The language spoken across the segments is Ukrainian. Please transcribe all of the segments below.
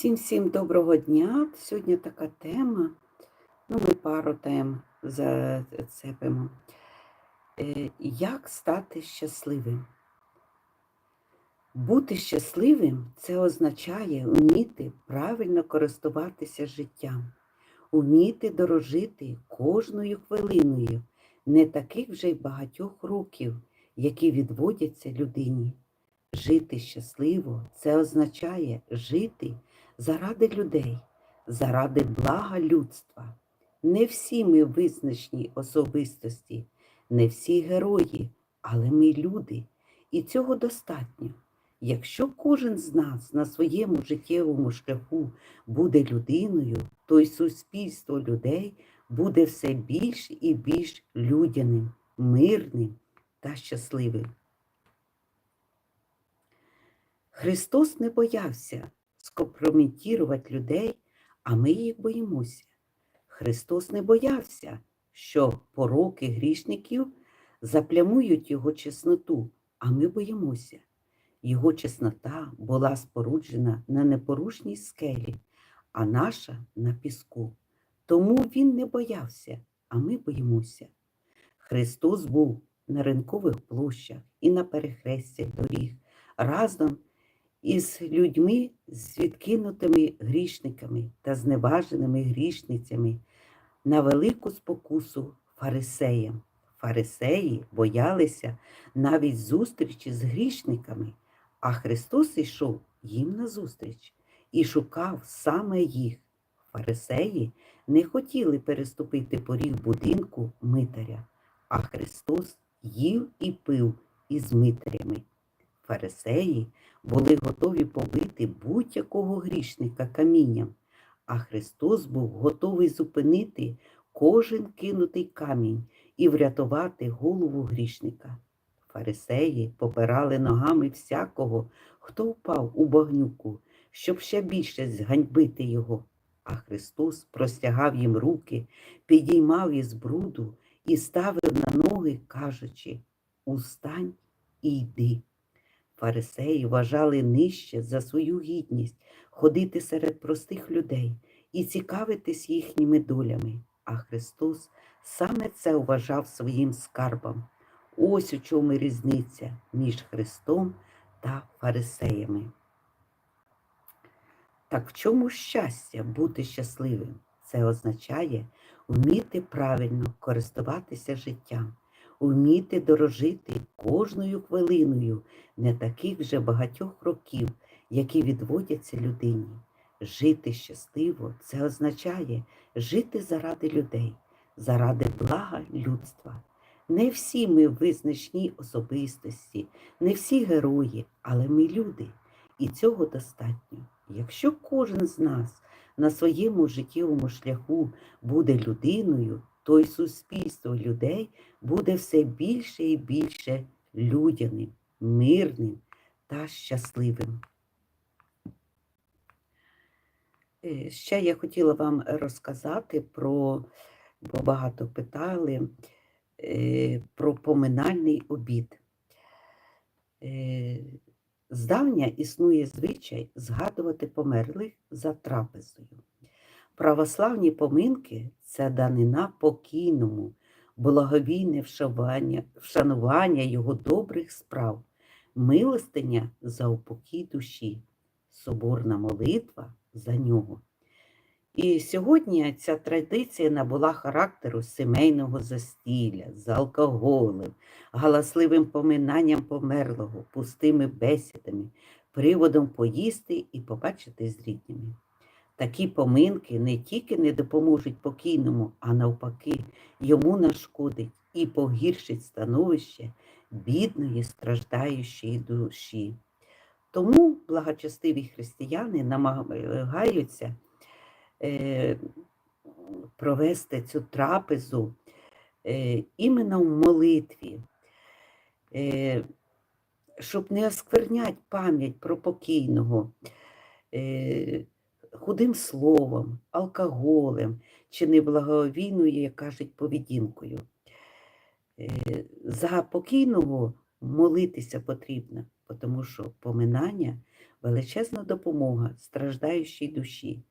Всім всім доброго дня. Сьогодні така тема. Ну, ми пару тем зацепимо. Е, Як стати щасливим? Бути щасливим це означає вміти правильно користуватися життям, вміти дорожити кожною хвилиною не таких вже й багатьох років, які відводяться людині. Жити щасливо це означає жити заради людей, заради блага людства. Не всі ми визначні особистості, не всі герої, але ми люди, і цього достатньо. Якщо кожен з нас на своєму життєвому шляху буде людиною, то й суспільство людей буде все більш і більш людяним, мирним та щасливим. Христос не боявся скомпрометувати людей, а ми їх боїмося. Христос не боявся, що пороки грішників заплямують його чесноту, а ми боїмося. Його чеснота була споруджена на непорушній скелі, а наша на піску. Тому він не боявся, а ми боїмося. Христос був на ринкових площах і на перехрестях доріг разом із людьми, з відкинутими грішниками та зневаженими грішницями на велику спокусу фарисеям. Фарисеї боялися навіть зустрічі з грішниками, а Христос йшов їм назустріч і шукав саме їх. Фарисеї не хотіли переступити поріг будинку митаря, а Христос їв і пив із митарями. Фарисеї були готові побити будь-якого грішника камінням, а Христос був готовий зупинити кожен кинутий камінь і врятувати голову грішника. Фарисеї попирали ногами всякого, хто впав у багнюку, щоб ще більше зганьбити його. А Христос простягав їм руки, підіймав із бруду і ставив на ноги, кажучи Устань і йди. Фарисеї вважали нижче за свою гідність ходити серед простих людей і цікавитись їхніми долями, а Христос саме це вважав своїм скарбом. Ось у чому різниця між Христом та фарисеями. Так в чому щастя бути щасливим? Це означає вміти правильно користуватися життям, вміти дорожити кожною хвилиною не таких вже багатьох років, які відводяться людині. Жити щасливо це означає жити заради людей, заради блага людства. Не всі ми визначні особистості, не всі герої, але ми люди. І цього достатньо. Якщо кожен з нас на своєму життєвому шляху буде людиною, то й суспільство людей буде все більше і більше людяним, мирним та щасливим. Е, Ще я хотіла вам розказати про, бо багато питали, е, про поминальний обід. Е, Здавня існує звичай згадувати померлих за трапезою. Православні поминки це данина покійному, благовійне вшанування, його добрих справ, милостиня за упокій душі, соборна молитва за нього. І сьогодні ця традиція набула характеру сімейного застілля з алкоголем, галасливим поминанням померлого, пустими бесідами, приводом поїсти і побачити з рідніми. Такі поминки не тільки не допоможуть покійному, а навпаки, йому нашкодить і погіршить становище бідної, страждаючої душі. Тому благочестиві християни намагаються е, провести цю трапезу е, іменно в молитві, е, щоб не осквернять пам'ять про покійного худим словом, алкоголем чи неблаговійною, як кажуть, поведінкою. Е, за покійного молитися потрібно, тому що поминання величезна допомога страждаючій душі,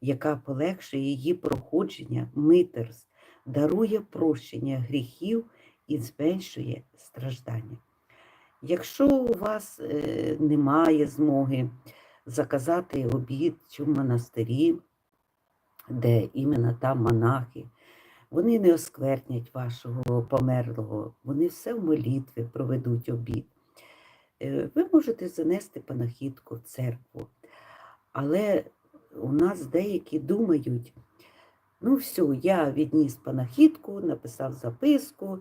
яка полегшує її проходження митерств, дарує прощення гріхів і зменшує страждання. Якщо у вас е, немає змоги заказати обід в монастирі, де іменно там монахи, вони не осквернять вашого померлого, вони все в молитві проведуть обід. Е, Ви можете занести панахідку в церкву, але у нас деякі думають, ну все, я відніс панахідку, написав записку,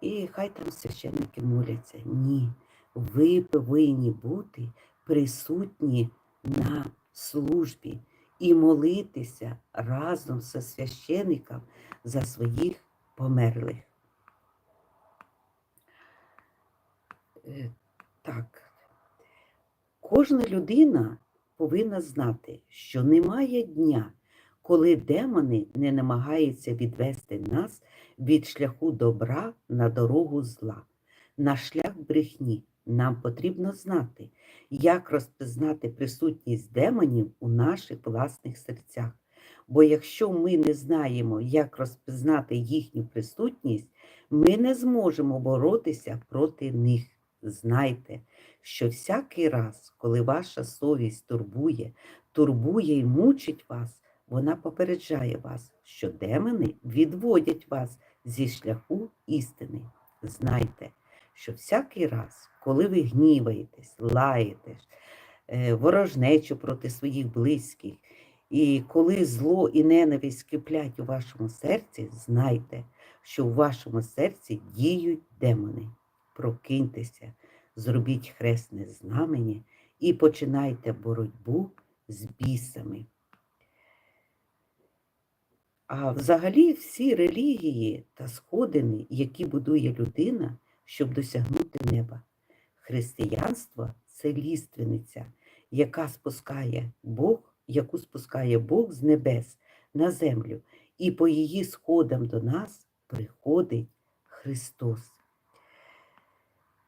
і хай там священники моляться. Ні, ви повинні бути присутні на службі і молитися разом зі священником за своїх померлих. Е, Так, кожна людина повинна знати, що немає дня, коли демони не намагаються відвести нас від шляху добра на дорогу зла, на шлях брехні. Нам потрібно знати, як розпізнати присутність демонів у наших власних серцях. Бо якщо ми не знаємо, як розпізнати їхню присутність, ми не зможемо боротися проти них. Знайте, що всякий раз, коли ваша совість турбує, турбує і мучить вас, вона попереджає вас, що демони відводять вас зі шляху істини. Знайте, що всякий раз, коли ви гніваєтесь, лаєтесь, е, ворожнечу проти своїх близьких, і коли зло і ненависть киплять у вашому серці, знайте, що у вашому серці діють демони. Прокиньтеся, зробіть хресне знамення і починайте боротьбу з бісами. А взагалі всі релігії та сходини, які будує людина, щоб досягнути неба. Християнство це ліственниця, яка спускає Бог, яку спускає Бог з небес на землю, і по її сходам до нас приходить Христос.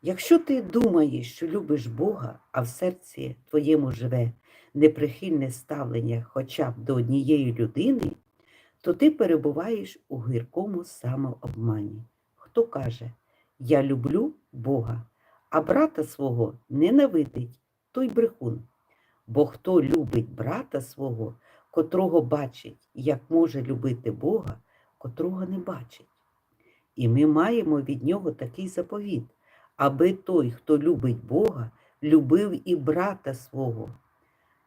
Якщо ти думаєш, що любиш Бога, а в серці твоєму живе неприхильне ставлення хоча б до однієї людини, то ти перебуваєш у гіркому самообмані. Хто каже, я люблю Бога, а брата свого ненавидить той брехун. Бо хто любить брата свого, котрого бачить, як може любити Бога, котрого не бачить. І ми маємо від нього такий заповіт, аби той, хто любить Бога, любив і брата свого.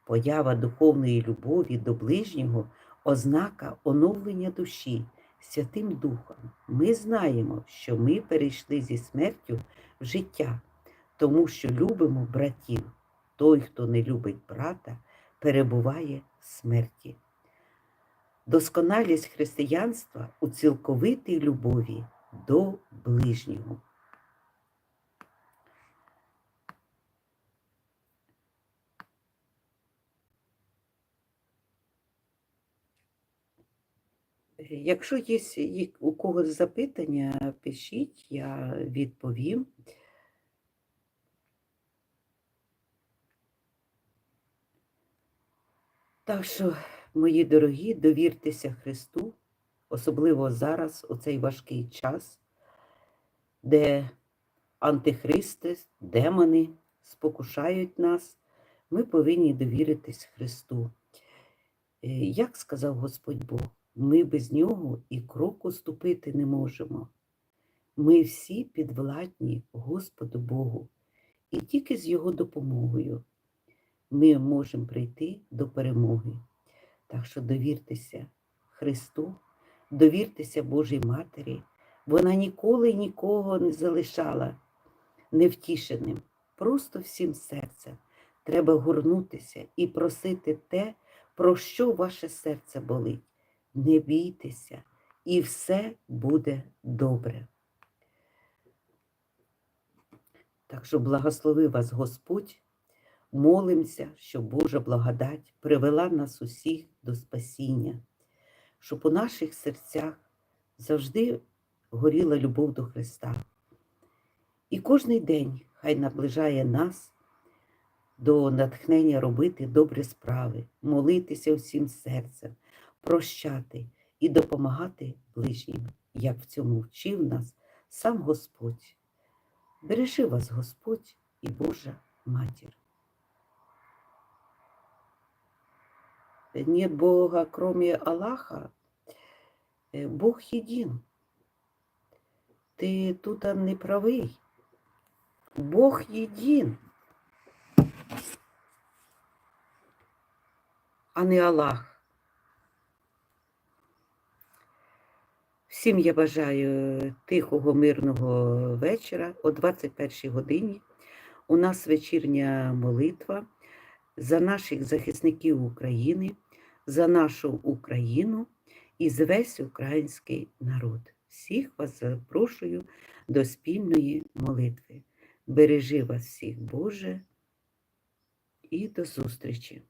Поява духовної любові до ближнього ознака оновлення душі Святим Духом. Ми знаємо, що ми перейшли зі смертю в життя, тому що любимо братів. Той, хто не любить брата, перебуває в смерті. Досконалість християнства у цілковитій любові до ближнього. Якщо є у когось запитання, пишіть, я відповім. Так що, мої дорогі, довіртеся Христу, особливо зараз, у цей важкий час, де антихристи, демони спокушають нас, ми повинні довіритись Христу. Е, як сказав Господь Бог, ми без нього і кроку ступити не можемо. Ми всі підвладні Господу Богу, і тільки з Його допомогою ми можемо прийти до перемоги. Так що довіртеся Христу, довіртеся Божій Матері. Вона ніколи нікого не залишала невтішеним. Просто всім серцем треба горнутися і просити те, про що ваше серце болить. Не бійтеся, і все буде добре. Так що благослови вас Господь, молимося, щоб Божа благодать привела нас усіх до спасіння, щоб у наших серцях завжди горіла любов до Христа. І кожний день хай наближає нас до натхнення робити добрі справи, молитися всім серцем, прощати і допомагати ближнім, як в цьому вчив нас сам Господь. Бережи вас Господь і Божа Матір. Нет Бога, кроме Аллаха, Е, Бог єдин. Ти тут не правий. Бог єдин, а не Аллах. Всім я бажаю тихого, мирного вечора о 21 годині. У нас вечірня молитва за наших захисників України, за нашу Україну і за весь український народ. Всіх вас запрошую до спільної молитви. Бережи вас всіх, Боже, і до зустрічі!